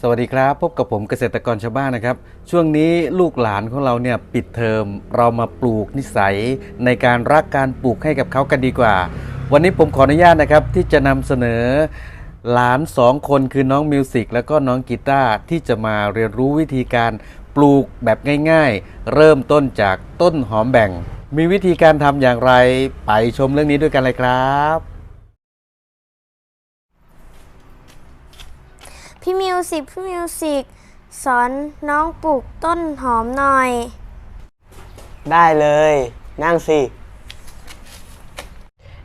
สวัสดีครับ พบกับผมเกษตรกรชาวบ้านนะครับ ช่วงนี้ลูกหลานของเราเนี่ยปิดเทอมเรามาปลูกนิสัยในการรักการปลูกให้กับเขากันดีกว่า วันนี้ผมขออนุญาตนะครับที่จะนำเสนอหลานสองคนคือน้องมิวสิกแล้วก็น้องกีตาร์ที่จะมาเรียนรู้วิธีการปลูกแบบง่าย ๆ เริ่มต้นจากต้นหอมแบ่ง มีวิธีการทำอย่างไรไปชมเรื่องนี้ด้วยกันเลยครับ พี่มิวสิกพี่มิวสิกสอนน้องปลูกต้นหอมหน่อย ได้เลย นั่งสิ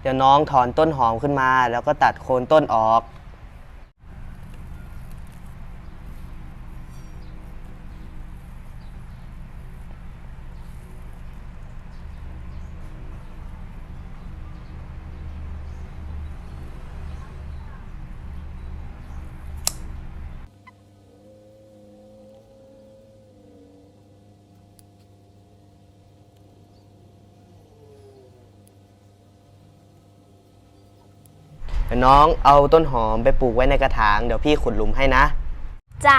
เดี๋ยวน้องถอนต้นหอมขึ้นมา แล้วก็ตัดโคนต้นออก เดี๋ยวน้องเอาต้นหอมไปปลูกไว้ในกระถาง เดี๋ยวพี่ขุดหลุมให้นะ จ้า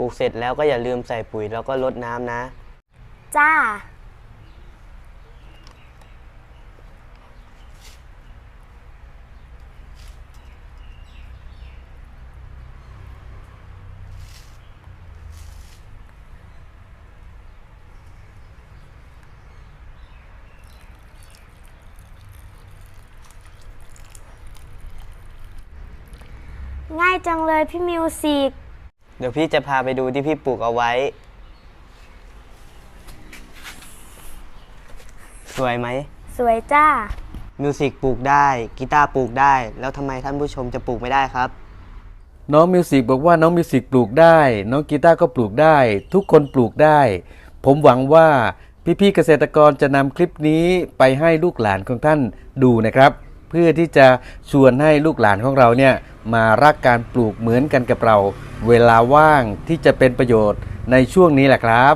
ลูกเสร็จแล้วก็อย่าลืมใส่ปุ๋ยแล้วก็รดน้ำนะ จ้า ง่ายจังเลยพี่มิวสิก เดี๋ยวพี่จะพาไปดูที่พี่ปลูกเอาไว้ สวยไหม สวยจ้า มิวสิกปลูกได้ กีตาร์ปลูกได้ แล้วทำไมท่านผู้ชมจะปลูกไม่ได้ครับ น้องมิวสิกบอกว่าน้องมิวสิกปลูกได้ น้องกีตาร์ก็ปลูกได้ ทุกคนปลูกได้ ผมหวังว่าพี่ๆเกษตรกรจะนำคลิปนี้ไปให้ลูกหลานของท่านดูนะครับ เพื่อที่จะชวนให้ลูกหลานของเราเนี่ยมารักการปลูกเหมือนกันกับเรา เวลาว่างที่จะเป็นประโยชน์ในช่วงนี้แหละครับ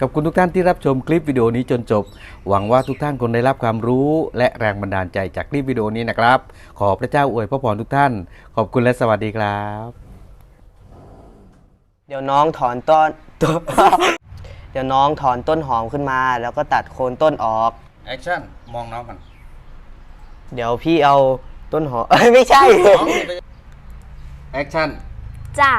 ขอบคุณทุกท่านที่รับชมคลิปวิดีโอนี้จนจบ หวังว่าทุกท่านคงได้รับความรู้ และแรงบันดาลใจจากคลิปวิดีโอนี้นะครับ ขอพระเจ้าอวยพระพรทุกท่าน ขอบคุณและสวัสดีครับ เดี๋ยวน้องถอนต้นต้นเดี๋ยวน้องถอนต้นหอมขึ้นมา แล้วก็ตัดโคนต้นออก แอคชั่น มองน้องมัน เดี๋ยวพี่เอาต้นหอมเอ้ยไม่ใช่ แอคชั่น จ้า